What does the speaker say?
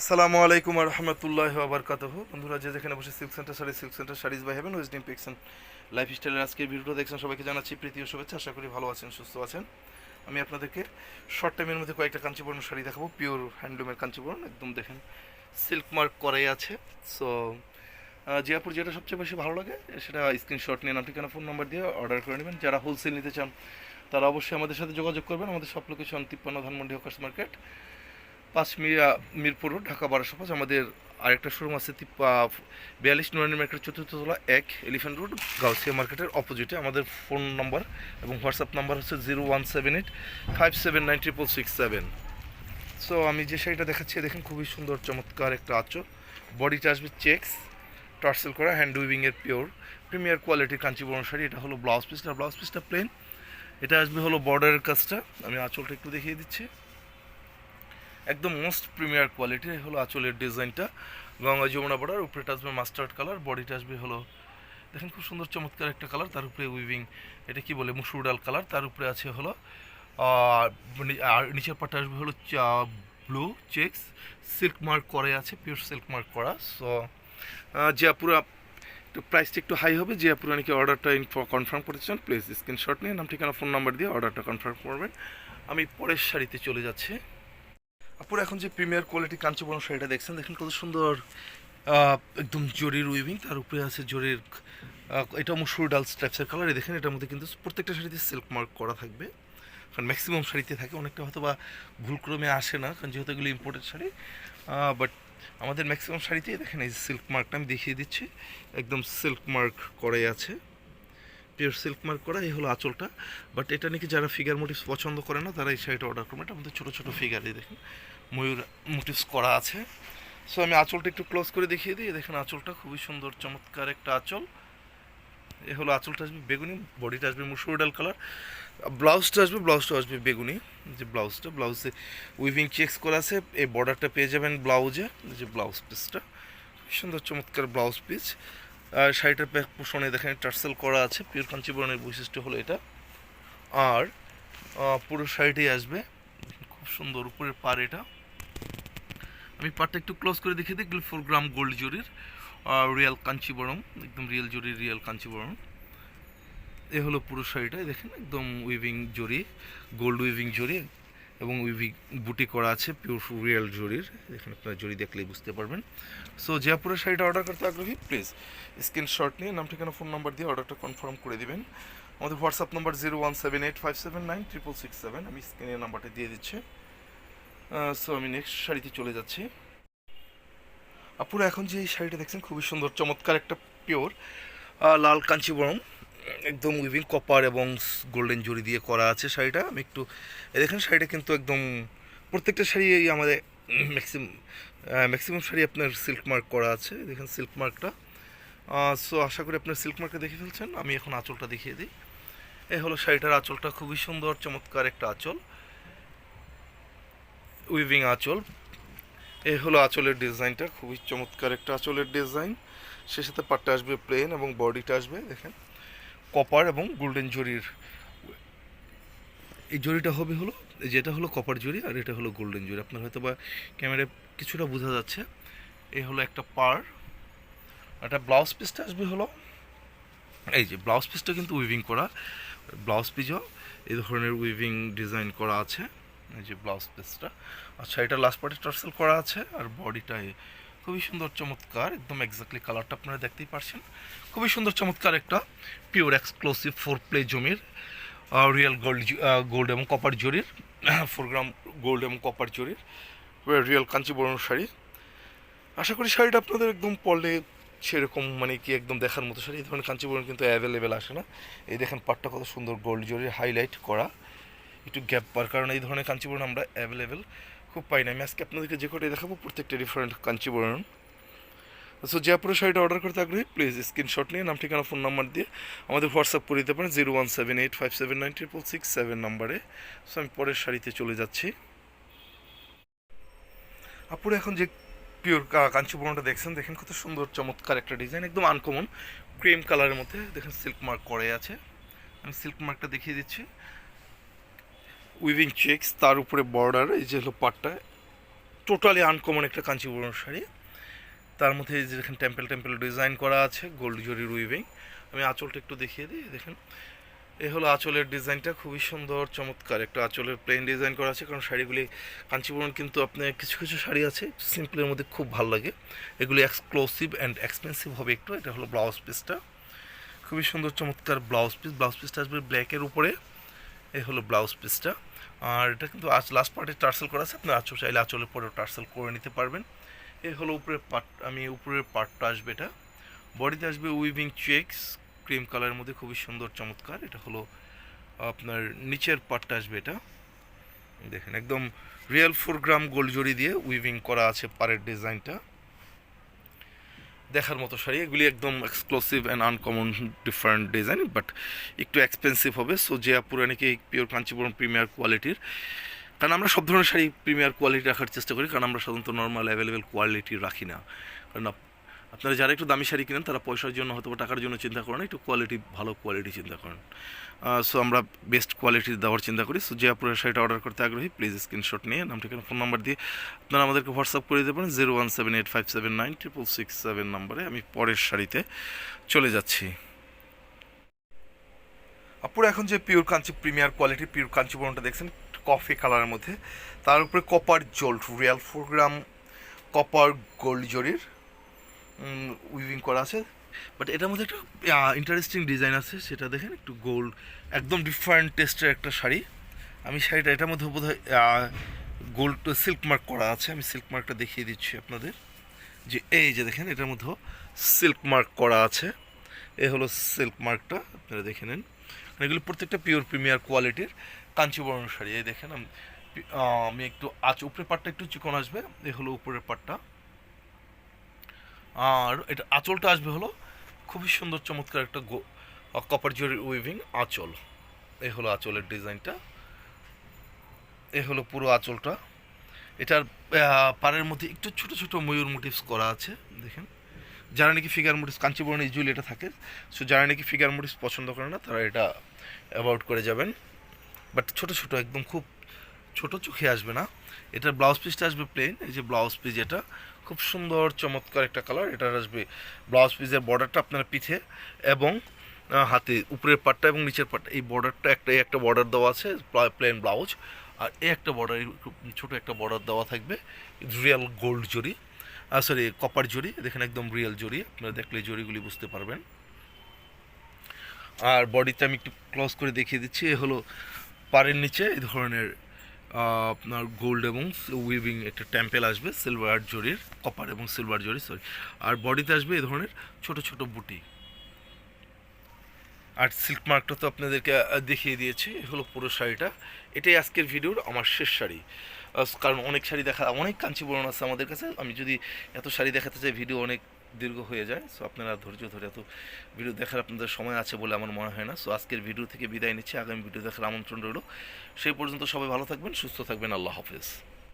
আসসালামু আলাইকুম রহমতুল্লাহ আবরকাতহ বন্ধুরা, যে যেখানে বসে silk centre sari silk centre saris by heaven wasting পিক্সন life স্টাইলের আজকের ভিডিওটা দেখছেন সবাইকে জানাচ্ছি, প্রীতি ও শুভেচ্ছা, আশা করি ভালো আছেন, সুস্থ আছেন। আমি আপনাদেরকে শর্ট টাইমের মধ্যে কয়েকটা কাঞ্চিবরণ শাড়ি দেখাবো পিওর হ্যান্ডলুমের কাঞ্চিবরণ একদম দেখেন সিল্ক মার্ক করাই আছে। সো জিয়াপুর যেটা সবচেয়ে বেশি ভালো লাগে, সেটা স্ক্রিনশট নিয়ে নাম, ঠিকানা ফোন নাম্বার দিয়ে অর্ডার করে নেবেন। যারা হোলসেল নিতে চান, তারা অবশ্যই আমাদের সাথে যোগাযোগ করবেন। আমাদের সব লোকেশন তিপ্পান্ন ধানমন্ডি হকার্স মার্কেট পাঁচ মিরা মিরপুর ঢাকা বারোশো পাঁচ। আমাদের আরেকটা শোরুম আছে বিয়াল্লিশ নুরানি মার্কেট চতুর্থ তলা এক এলিফ্যান্ট রোড গাউসিয়া মার্কেটের অপোজিটে আমাদের ফোন নম্বর এবং হোয়াটসঅ্যাপ নাম্বার হচ্ছে zero one seven eight five seven nine triple six seven so আমি যে শাড়িটা দেখাচ্ছি দেখেন খুবই সুন্দর, চমৎকার একটা আঁচল। বডিটা আসবে চেক্স টার্সেল করা হ্যান্ড উইভিংয়ের পিওর প্রিমিয়ার কোয়ালিটির কাঞ্চিবরণ শাড়ি। এটা হলো ব্লাউজ পিসটা ব্লাউজ পিসটা প্লেন এটা আসবে হলো বর্ডারের কাজটা। আমি আঁচলটা একটু দেখিয়ে দিচ্ছি। একদম মোস্ট প্রিমিয়ার কোয়ালিটি হলো আঁচলের ডিজাইনটা। গঙ্গা যমুনা বর্ডার উপরেটা আসবে মাস্টার্ড কালার বডিটা আসবে হলো, দেখেন খুব সুন্দর চমৎকার একটা কালার, তার উপরে উইভিং এটা কি বলে, মুসুর ডাল কালার, তার উপরে আছে হলো আর নিচের পাটটা আসবে হলো চা ব্লু চেক্স সিল্ক মার্ক করে আছে পিওর সিল্ক মার্ক করা সো জিয়াপুরা, একটু প্রাইসটা একটু হাই হবে, জিয়াপুরা নাকি অর্ডারটা কনফার্ম করতে চান প্লিজ স্ক্রিনশট নিয়ে, নাম, ঠিকানা ফোন নাম্বার দিয়ে অর্ডারটা কনফার্ম করবেন। আমি পরের শাড়িতে চলে যাচ্ছি। আপুর, এখন যে প্রিমিয়ার কোয়ালিটি কাঞ্চীপুরম শাড়িটা দেখছেন, দেখেন কত সুন্দর একদম জরির উইভিং তার উপরে আছে জরির এটা মুসুর ডাল স্ট্রাপসের কালার দেখেন এটার মধ্যে কিন্তু প্রত্যেকটা শাড়িতে সিল্ক মার্ক করা থাকবে। কারণ ম্যাক্সিমাম শাড়িতে থাকে, অনেকটা হয়তো বা ভুলক্রমে আসে না, কারণ যেহেতু এগুলো ইম্পোর্টেড শাড়ি বাট আমাদের ম্যাক্সিমাম শাড়িতেই দেখেন এই সিল্ক মার্কটা আমি দেখিয়ে দিচ্ছি, একদম সিল্ক মার্ক করাই আছে। পিওর সিল্ক মার্ক করা, এই হলো আঁচলটা বাট এটা নাকি যারা ফিগার মোটিভস পছন্দ করে না, তারা এই শাড়িটা অর্ডার করবে এটা আমাদের ছোটো ছোটো ফিগারই দেখেন। ময়ূর মোটিভস করা আছে। সো আমি আঁচলটা একটু ক্লোজ করে দেখিয়ে দিই। দেখেন, আঁচলটা খুবই সুন্দর, চমৎকার একটা আঁচল। এ হলো আঁচলটা আসবে বেগুনি, বডিটা আসবে মুসুর ডাল কালার ব্লাউজটা আসবে ব্লাউজটা আসবে বেগুনি। যে ব্লাউজটা ব্লাউজে উইভিং চেক্স করা আছে। এই বর্ডারটা পেয়ে যাবেন ব্লাউজে যে ব্লাউজ পিসটা সুন্দর, চমৎকার ব্লাউজ পিস আর শাড়িটার ব্যাক পোষণে দেখেন, টার্সেল করা আছে। পিওর কাঞ্চিবরণের বৈশিষ্ট্য হলো এটা। আর পুরো শাড়িটাই আসবে। খুব সুন্দর, উপরের পার এটা। আমি পারটা একটু ক্লোজ করে দেখিয়ে দিই ফুল গ্রাম গোল্ড জরির রিয়েল কাঞ্চিবরম, একদম রিয়েল জরির রিয়েল কাঞ্চিবরম। এ হলো পুরো শাড়িটা দেখেন, একদম উইভিং জরি গোল্ড উইভিং জরি, এবং উইভিং বুটি করা আছে পিওর রিয়েল জরির। এখানে আপনারা জরি দেখলেই বুঝতে পারবেন। সো জয়পুরের শাড়িটা অর্ডার করতে আগ্রহী প্লিজ স্ক্রিনশট নিয়ে নাম, ঠিকানা ফোন নাম্বার দিয়ে অর্ডারটা কনফার্ম করে দিবেন। আমাদের WhatsApp number zero one seven eight five seven nine triple six seven আমি স্ক্রিনের নাম্বারটা দিয়ে দিচ্ছি। সো আমি নেক্সট শাড়িতে চলে যাচ্ছি। আপুরা এখন যে এই শাড়িটা দেখছেন, খুবই সুন্দর, চমৎকার একটা পিওর লাল কাঞ্চিবরম একদম উইভিং কপার এবং গোল্ডেন জরি দিয়ে করা আছে শাড়িটা। আমি একটু দেখেন শাড়িটা কিন্তু একদম প্রত্যেকটা শাড়ি আমাদের ম্যাক্সিমাম ম্যাক্সিমাম শাড়ি আপনার সিল্ক মার্ক করা আছে। দেখেন সিল্ক মার্কটা সো আশা করি আপনার সিল্ক মার্কটা দেখে ফেলছেন। আমি এখন আঁচলটা দেখিয়ে দিই। এই হলো শাড়িটার আঁচলটা, খুবই সুন্দর, চমৎকার একটা আঁচল। উইভিং আঁচল। এই হলো আঁচলের ডিজাইনটা, খুবই চমৎকার একটা আঁচলের ডিজাইন। সে সাথে পাটটা আসবে প্লেন এবং বডিটা আসবে, দেখেন কপার এবং গোল্ডেন জরির। এই জরিটা হবে হলো যেটা হলো কপার জরি আর এটা হলো গোল্ডেন জরি। আপনার হয়তো বা ক্যামেরায় কিছুটা বোঝা যাচ্ছে। এই হলো একটা পার একটা ব্লাউজ পিসটা আসবে হলো, এই যে ব্লাউজ পিসটা কিন্তু উইভিং করা ব্লাউজ পিসও এই ধরনের উইভিং ডিজাইন করা আছে। এই যে ব্লাউজ পেসটা। আচ্ছা এটা লাস্ট পার্টে টার্সেল করা আছে আর বডিটাই খুবই সুন্দর, চমৎকার, একদম এক্স্যাক্টলি কালারটা আপনারা দেখতেই পারছেন। খুবই সুন্দর, চমৎকার একটা পিওর এক্সক্লুসিভ ফোর প্লে জমির রিয়েল গোল্ড গোল্ড এবং কপার জরির ফোর গ্রাম গোল্ড এবং কপার জরির রিয়েল কাঞ্চিবরণ শাড়ি। আশা করি শাড়িটা আপনাদের একদম পরলে সেরকম মানে কি একদম দেখার মতো শাড়ি। এই ধরনের কাঞ্চিবরণ কিন্তু অ্যাভেলেবেল আসে না। এই দেখেন পাটটা কত সুন্দর গোল্ড জরির হাইলাইট করা। একটু গ্যাপ পার কারণ এই ধরনের কাঞ্চিবরণ আমরা অ্যাভেলেবেল খুব পাই না। আমি আজকে আপনাদেরকে যে কটাই দেখাবো, প্রত্যেকটা ডিফারেন্ট কাঞ্চিবরণ। সো জয়পুরের শাড়িটা অর্ডার করতে আগ্রহী প্লিজ স্ক্রিনশট নিয়ে নাম, ঠিকানা ফোন নাম্বার দিয়ে আমাদের হোয়াটসঅ্যাপ করে দিতে পারেন zero one seven eight five seven nine triple six seven নাম্বারে সো আমি পরের শাড়িতে চলে যাচ্ছি। আপুরে এখন যে পিওর কাঞ্চিপুরনটা দেখছেন, দেখেন কত সুন্দর, চমৎকার একটা ডিজাইন একদম আনকমন ক্রিম কালারের মধ্যে, দেখেন সিল্ক মার্ক করে আছে। আমি সিল্ক মার্কটা দেখিয়ে দিচ্ছি। উইভিং চেক্স তার উপরে বর্ডার এই যে হলো পাটটা টোটালি আনকমন একটা কাঞ্চিপুরম শাড়ি। তার মধ্যে এই যে দেখেন টেম্পল টেম্পল ডিজাইন করা আছে গোল্ড জরির উইভিং আমি আঁচলটা একটু দেখিয়ে দিই, দেখেন। এ হলো আঁচলের ডিজাইনটা খুবই সুন্দর, চমৎকার। একটা আঁচলের প্লেন ডিজাইন করা আছে, কারণ শাড়িগুলি কাঞ্চিপুরম কিন্তু আপনার কিছু কিছু শাড়ি আছে সিম্পলের মধ্যে খুব ভালো লাগে। এগুলি এক্সক্লোসিভ অ্যান্ড এক্সপেন্সিভ হবে একটু, এটা হলো ব্লাউজ পিসটা খুবই সুন্দর, চমৎকার ব্লাউজ পিস ব্লাউজ পিসটা আসবে ব্ল্যাকের উপরে, এই হলো ব্লাউজ পিসটা আর এটা কিন্তু আজ লাস্ট পার্টে টার্সেল করা আছে আপনি আঁচল চাইলে আঁচলের পরেও টার্সেল করে নিতে পারবেন। এই হলো উপরের পার্ট আমি উপরের পার্টটা আসবে এটা। বডিতে আসবে উইভিং চেক্স ক্রিম কালারের মধ্যে খুবই সুন্দর, চমৎকার। এটা হলো আপনার নিচের পার্টটা আসবে এটা। দেখেন, একদম রিয়েল ফোর গ্রাম গোল্ড জড়ি দিয়ে উইভিং করা আছে পাড়ের ডিজাইনটা দেখার মতো শাড়ি। এগুলি একদম exclusive and uncommon different design but একটু এক্সপেন্সিভ হবে। সো যে আপুরা নাকি পিওর কাঞ্চিপুরম প্রিমিয়ার কোয়ালিটির কারণ আমরা সব ধরনের শাড়ি প্রিমিয়ার কোয়ালিটি রাখার চেষ্টা করি, কারণ আমরা সাধারণত নর্মাল অ্যাভেলেবেল কোয়ালিটি রাখি না। কারণ আপনারা যারা একটু দামি শাড়ি কিনেন, তারা পয়সার জন্য হয়তো টাকার জন্য চিন্তা করেন একটু কোয়ালিটি ভালো কোয়ালিটি চিন্তা করেন। সো আমরা বেস্ট কোয়ালিটি দেওয়ার চিন্তা করি। সো যে আপনারা শাড়িটা অর্ডার করতে আগ্রহী প্লিজ স্ক্রিনশট নিয়ে নাম, ঠিকানা ফোন নাম্বার দিয়ে আপনারা আমাদেরকে হোয়াটসঅ্যাপ করে দিতে পারেন zero one seven eight five seven nine triple six seven নাম্বারে আমি পরের শাড়িতে চলে যাচ্ছি। আপুরা, এখন যে pure Kanchi premier quality pure কাঞ্চিপুরমটা দেখছেন কফি কালারের মধ্যে, তার উপরে copper জোল্ট real four gram copper gold জরির উইভিং করা আছে। বাট এটার মধ্যে একটা ইন্টারেস্টিং ডিজাইন আছে, সেটা দেখেন, একটু গোল্ড একদম ডিফারেন্ট টেস্টের একটা শাড়ি। আমি শাড়িটা এটার মধ্যে বোধ হয় গোল্ড সিল্ক মার্ক করা আছে। আমি সিল্ক মার্কটা দেখিয়ে দিচ্ছি আপনাদের। যে এই যে দেখেন, এটার মধ্যেও সিল্ক মার্ক করা আছে। এ হলো সিল্ক মার্কটা আপনারা দেখে নেন। মানে এগুলো প্রত্যেকটা পিওর প্রিমিয়ার কোয়ালিটির কাঞ্চিবরণ শাড়ি। এই দেখেন, আমি একটু আচ, উপরের পাটটা একটু চিকন আসবে, এ হলো উপরের পাটটা আর এটা আঁচলটা আসবে হলো খুবই সুন্দর, চমৎকার একটা কপার জরির উইভিং আঁচল। এ হলো আঁচলের ডিজাইনটা। এ হলো পুরো আঁচলটা। এটার পাড়ের মধ্যে একটু ছোট ছোট ময়ূর মোটিভস করা আছে, দেখেন। যারা নাকি ফিগার মোটিভস কাঞ্চিপুরম ইউজুয়ালি এটা থাকে সো যারা নাকি ফিগার মোটিভস পছন্দ করে না, তারা এটা অ্যাভয়েড করে যাবেন। বাট ছোট ছোট, একদম খুব ছোট চোখে আসবে না। এটার ব্লাউজ পিসটা আসবে প্লেন এই যে ব্লাউজ পিস এটা খুব সুন্দর, চমৎকার একটা কালার এটার আসবে ব্লাউজ পিসের বর্ডারটা আপনার পিঠে এবং হাতে উপরের পাটটা এবং নিচের পাটটা। এই বর্ডারটা একটা একটা বর্ডার দেওয়া আছে প্লেন ব্লাউজ আর এই একটা বর্ডার ছোটো একটা বর্ডার দেওয়া থাকবে রিয়েল গোল্ড জরি সরি কপার জরি দেখেন একদম রিয়েল জরি আপনারা দেখলে জরিগুলি বুঝতে পারবেন। আর বডিতে আমি একটু ক্লোজ করে দেখিয়ে দিচ্ছি। এ হলো পাড়ের নিচে এই ধরনের আপনার গোল্ড এবং উইভিং একটা টেম্পেল আসবে সিলভার জরির কপার এবং সিলভার জরি সরি আর বডিতে আসবে এই ধরনের ছোট ছোট বুটি। আর সিল্ক মার্কটা তো আপনাদেরকে দেখিয়ে দিয়েছি হলো পুরো শাড়িটা। এটাই আজকের ভিডিওর আমার শেষ শাড়ি। কারণ অনেক শাড়ি দেখা, অনেক কাঞ্চিবরণ আছে আমাদের কাছে। আমি যদি এত শাড়ি দেখাতে চাই, ভিডিও অনেক দীর্ঘ হয়ে যায়। সো আপনারা ধৈর্য ধরে এত ভিডিও দেখার আপনাদের সময় আছে বলে আমার মনে হয় না। সো আজকের ভিডিও থেকে বিদায় নিচ্ছি। আগামী ভিডিও দেখার আমন্ত্রণ রইল। সেই পর্যন্ত সবাই ভালো থাকবেন, সুস্থ থাকবেন। আল্লাহ হাফেজ।